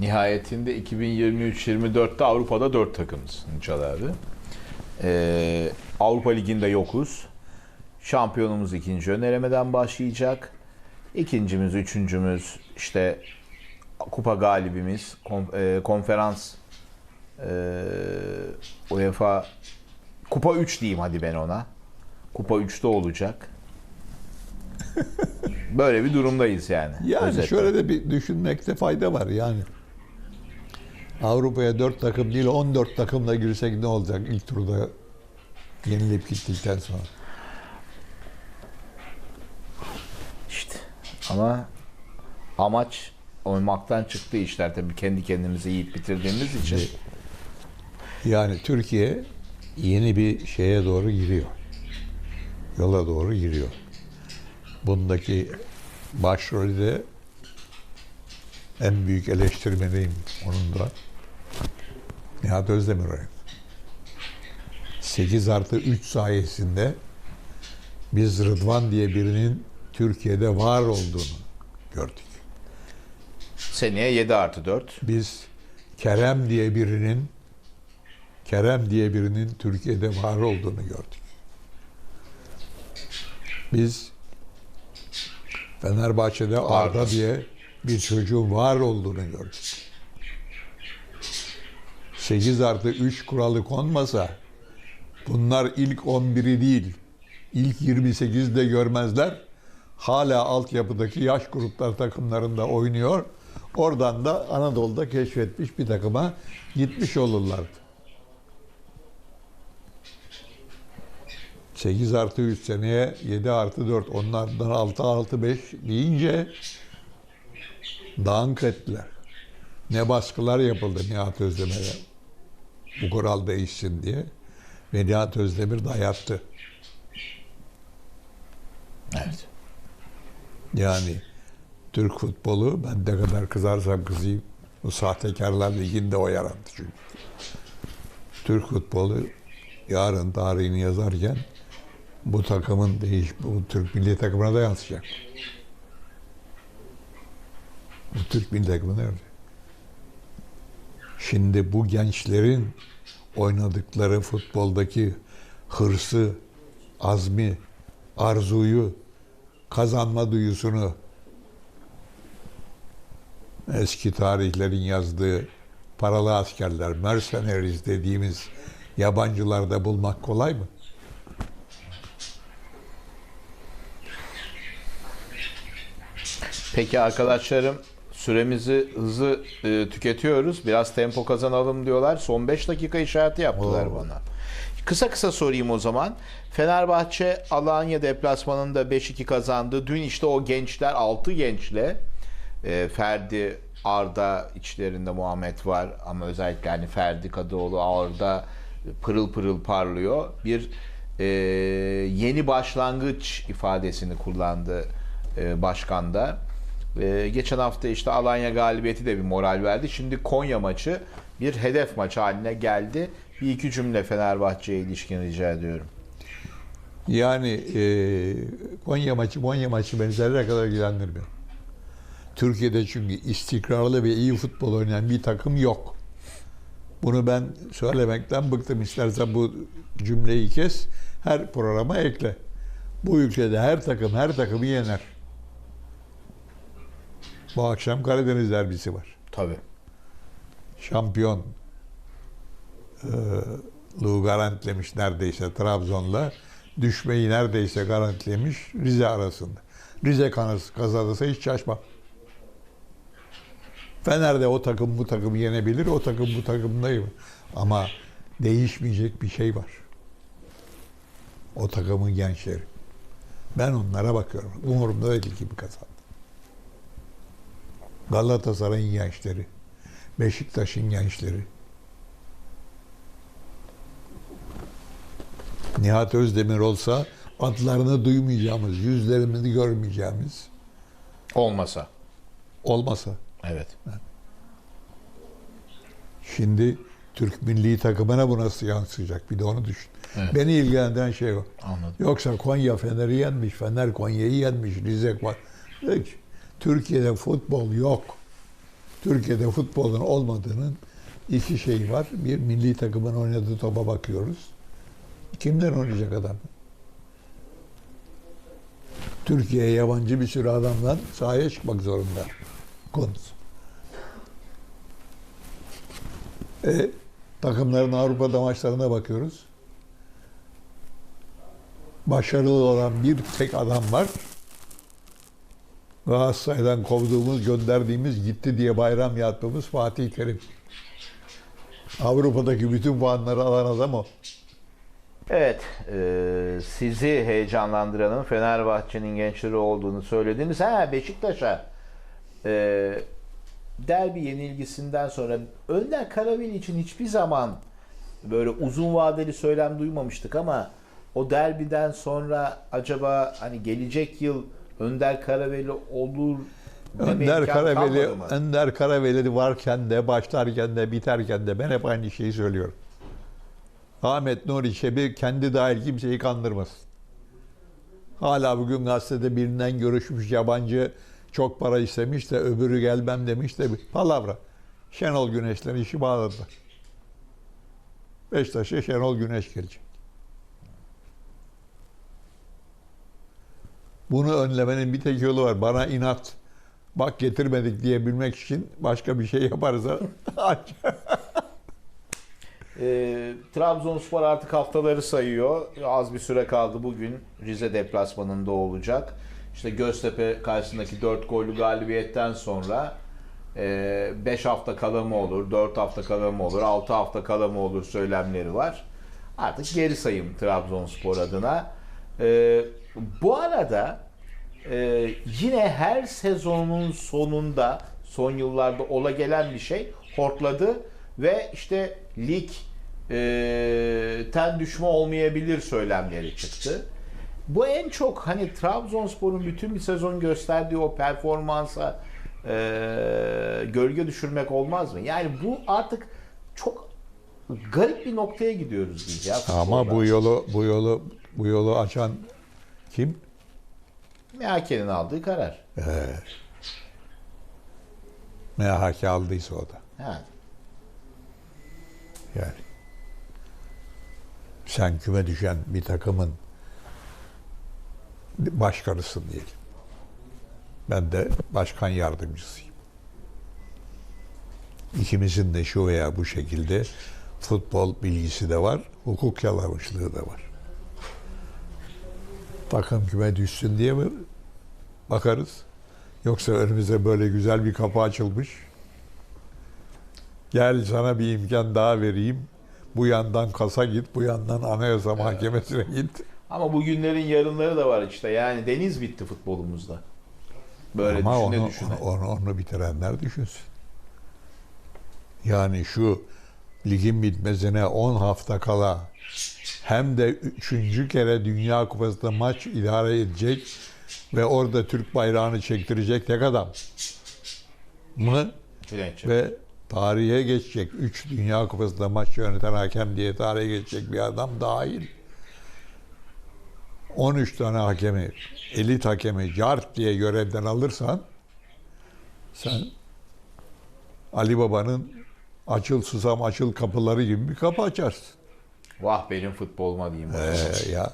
Nihayetinde 2023-24'te Avrupa'da 4 takımız Çalardı. Ee, Avrupa Ligi'nde yokuz. Şampiyonumuz ikinci öneremeden başlayacak. İkincimiz, üçüncümüz işte kupa galibimiz, e, konferans e, UEFA Kupa 3 diyeyim hadi ben ona. Kupa 3'te olacak. Böyle bir durumdayız yani. Yani özetle. şöyle de bir düşünmekte fayda var yani. Avrupa'ya 4 takım değil 14 takımla girsek ne olacak ilk turda yenilip gittikten sonra. İşte ama amaç oymaktan çıktı işler tabii kendi kendimizi yiyip bitirdiğimiz için. Yani Türkiye yeni bir şeye doğru giriyor. Yola doğru giriyor. Bundaki başrolü de en büyük eleştirmeniyim onun da. Nihat Özdemir oynadı. 8 artı 3 sayesinde biz Rıdvan diye birinin Türkiye'de var olduğunu gördük. Seneye 7 artı 4. Biz Kerem diye birinin Kerem diye birinin Türkiye'de var olduğunu gördük. Biz Fenerbahçe'de Arda. diye bir çocuğun var olduğunu gördük. 8 artı 3 kuralı konmasa bunlar ilk 11'i değil, ilk 28'de görmezler. Hala altyapıdaki yaş gruplar takımlarında oynuyor. Oradan da Anadolu'da keşfetmiş bir takıma gitmiş olurlardı. 8 artı 3 seneye 7 artı 4 onlardan 6 artı 5 deyince dank ettiler. Ne baskılar yapıldı Nihat Özdemir'e bu kural değişsin diye. Ve Nihat Özdemir dayattı. Evet. Yani Türk futbolu ben ne kadar kızarsam kızayım bu sahtekarlar liginde o yarattı çünkü. Türk futbolu yarın tarihini yazarken bu takımın değiş bu Türk milli takımına da yansıyacak. Bu Türk milli takımı nerede? Şimdi bu gençlerin oynadıkları futboldaki hırsı, azmi, arzuyu, kazanma duyusunu eski tarihlerin yazdığı paralı askerler, mercenaries dediğimiz yabancılarda bulmak kolay mı? Peki arkadaşlarım süremizi hızlı e, tüketiyoruz. Biraz tempo kazanalım diyorlar. Son 5 dakika işareti yaptılar Oo. bana. Kısa kısa sorayım o zaman. Fenerbahçe Alanya deplasmanında 5-2 kazandı. Dün işte o gençler 6 gençle e, Ferdi, Arda içlerinde Muhammed var ama özellikle hani Ferdi Kadıoğlu Arda pırıl pırıl parlıyor. Bir e, yeni başlangıç ifadesini kullandı e, başkan da. E, geçen hafta işte Alanya galibiyeti de bir moral verdi. Şimdi Konya maçı bir hedef maçı haline geldi. Bir iki cümle Fenerbahçe'ye ilişkin rica ediyorum. Yani e, Konya maçı, Konya maçı beni zerre kadar ilgilendirmiyor. Türkiye'de çünkü istikrarlı ve iyi futbol oynayan bir takım yok. Bunu ben söylemekten bıktım. İstersen bu cümleyi kes, her programa ekle. Bu ülkede her takım her takımı yener. Bu akşam Karadeniz derbisi var. Tabii. Şampiyon e, Lu garantilemiş neredeyse Trabzon'la. Düşmeyi neredeyse garantilemiş Rize arasında. Rize kazanırsa hiç şaşmam. Fener'de o takım bu takımı yenebilir, o takım bu takımdayım. Ama değişmeyecek bir şey var. O takımın gençleri. Ben onlara bakıyorum. Umurumda değil gibi kazandı. Galatasaray'ın gençleri, Beşiktaş'ın gençleri, Nihat Özdemir olsa adlarını duymayacağımız, yüzlerimizi görmeyeceğimiz Olmasa. olmasa. Evet. Şimdi Türk milli takımına bu nasıl yansıyacak? Bir de onu düşün. Evet. Beni ilgilendiren şey o. Anladım. Yoksa Konya Fener'i yenmiş, Fener Konya'yı yenmiş, Rize Konya. Hiç. Türkiye'de futbol yok. Türkiye'de futbolun olmadığının iki şeyi var. Bir milli takımın oynadığı topa bakıyoruz. Kimden oynayacak adam? Türkiye'ye yabancı bir sürü adamdan sahaya çıkmak zorunda. Konusu. E, takımların Avrupa'da maçlarına bakıyoruz. Başarılı olan bir tek adam var. Galatasaray'dan kovduğumuz, gönderdiğimiz, gitti diye bayram yaptığımız Fatih Terim. Avrupa'daki bütün puanları alan adam o. Evet, e, sizi heyecanlandıranın Fenerbahçe'nin gençleri olduğunu söylediniz. Ha Beşiktaş'a e, derbi yenilgisinden sonra Önder Karaveli için hiçbir zaman böyle uzun vadeli söylem duymamıştık ama o derbiden sonra acaba hani gelecek yıl Önder Karaveli olur Önder Karaveli? Önder Karaveli varken de, başlarken de, biterken de ben hep aynı şeyi söylüyorum. Ahmet Nuri Çebi kendi dahil kimseyi kandırmasın. Hala bugün gazetede birinden görüşmüş yabancı çok para istemiş de öbürü gelmem demiş de bir palavra. Şenol Güneş'le işi bağladılar. Beşiktaş'a Şenol Güneş gelecek. Bunu önlemenin bir tek yolu var. Bana inat. Bak getirmedik diyebilmek için başka bir şey yaparsa E, Trabzonspor artık haftaları sayıyor. Az bir süre kaldı bugün. Rize deplasmanında olacak. İşte Göztepe karşısındaki 4 gollü galibiyetten sonra 5 hafta kala mı olur, 4 hafta kala mı olur, 6 hafta kala mı olur söylemleri var. Artık geri sayım Trabzonspor adına. E, bu arada e, yine her sezonun sonunda son yıllarda ola gelen bir şey hortladı ve işte lig e, ten düşme olmayabilir söylemleri çıktı. Bu en çok hani Trabzonspor'un bütün bir sezon gösterdiği o performansa e, gölge düşürmek olmaz mı? Yani bu artık çok garip bir noktaya gidiyoruz ya. ama bu yolu bu yolu bu yolu açan kim? MHK'nin aldığı karar. MHK aldıysa o da. Yani. Yani sen küme düşen bir takımın başkanısın diyelim. Ben de başkan yardımcısıyım. İkimizin de şu veya bu şekilde futbol bilgisi de var, hukuk yalamışlığı da var. Takım küme düşsün diye mi bakarız? Yoksa önümüze böyle güzel bir kapı açılmış. Gel sana bir imkan daha vereyim. Bu yandan kasa git, bu yandan anayasa mahkemesine git. Ama bu günlerin yarınları da var işte. Yani deniz bitti futbolumuzda. Böyle Ama düşüne onu, düşüne. onu, onu bitirenler düşünsün. Yani şu ligin bitmesine 10 hafta kala hem de üçüncü kere Dünya Kupası'nda maç idare edecek ve orada Türk bayrağını çektirecek tek adam mı Cüneyt'ciğim. ve tarihe geçecek 3 Dünya Kupası'nda maç yöneten hakem diye tarihe geçecek bir adam dahil. 13 tane hakemi, elit hakemi cart diye görevden alırsan sen Ali Baba'nın açıl susam açıl kapıları gibi bir kapı açarsın. Vah benim futboluma diyeyim. Ee, ya